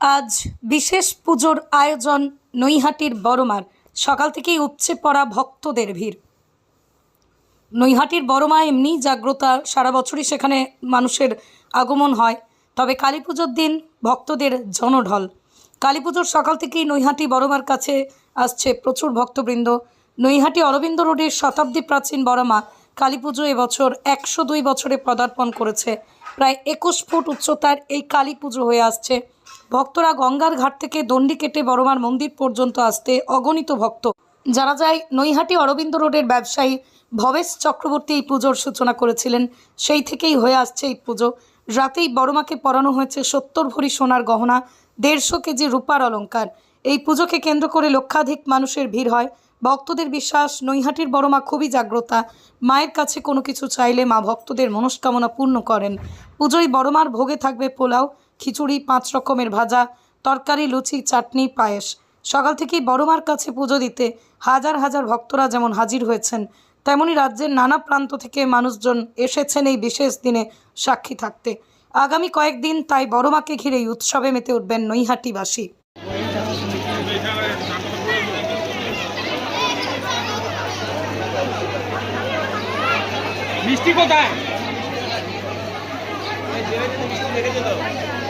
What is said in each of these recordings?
আজ বিশেষ পুজোর আয়োজন নৈহাটির বড়মার। সকাল থেকেই উপচে পড়া ভক্তদের ভিড়। নৈহাটির বড়মা এমনি জাগ্রতা, সারা বছরই সেখানে মানুষের আগমন হয়। তবে কালী পুজোর দিন ভক্তদের জনঢল। কালী পুজোর সকাল থেকেই নৈহাটি বড়মার কাছে আসছে প্রচুর ভক্তবৃন্দ। নৈহাটি অরবিন্দ রোডের শতাব্দী প্রাচীন বড়মা কালী পুজো এবছর একশো দুই বছরে পদার্পণ করেছে। প্রায় একুশ ফুট উচ্চতার এই কালী পুজো হয়ে আসছে। ভক্তরা গঙ্গার ঘাট থেকে দণ্ডি কেটে বড়মার মন্দির পর্যন্ত আসতে অগণিত ভক্ত। যারা যায় নৈহাটি অরবিন্দ রোডের ব্যবসায়ী ভবেশ চক্রবর্তী এই পুজোর সূচনা করেছিলেন, সেই থেকেই হয়ে আসছে এই পুজো। রাতেই বড়মাকে পরানো হয়েছে সত্তর ভরি সোনার গহনা, দেড়শো কেজি রূপার অলংকার। এই পুজোকে কেন্দ্র করে লক্ষাধিক মানুষের ভিড় হয়। ভক্তদের বিশ্বাস, নৈহাটির বড়মা খুবই জাগ্রতা। মায়ের কাছে কোনো কিছু চাইলে মা ভক্তদের মনস্কামনা পূর্ণ করেন। পুজোয় বড়মার ভোগে থাকবে পোলাও খিচুড়ি, পাঁচ রকমের ভাজা, তরকারি, লুচি, চাটনি, পায়েস। সকাল থেকেই বড়মার কাছে পুজো দিতে হাজার হাজার ভক্তরা যেমন হাজির হয়েছেন, তেমনি রাজ্যের নানা প্রান্ত থেকে মানুষজন এসেছেন এই বিশেষ দিনে সাক্ষী থাকতে। আগামী কয়েকদিন তাই বড়মাকে ঘিরেই উৎসবে মেতে উঠবেন নৈহাটিবাসী। মিষ্টি কোথায়? কোথায় তুই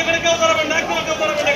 ఎక్కడికి వెళ్తారా ఎక్కడికి వెళ్తారా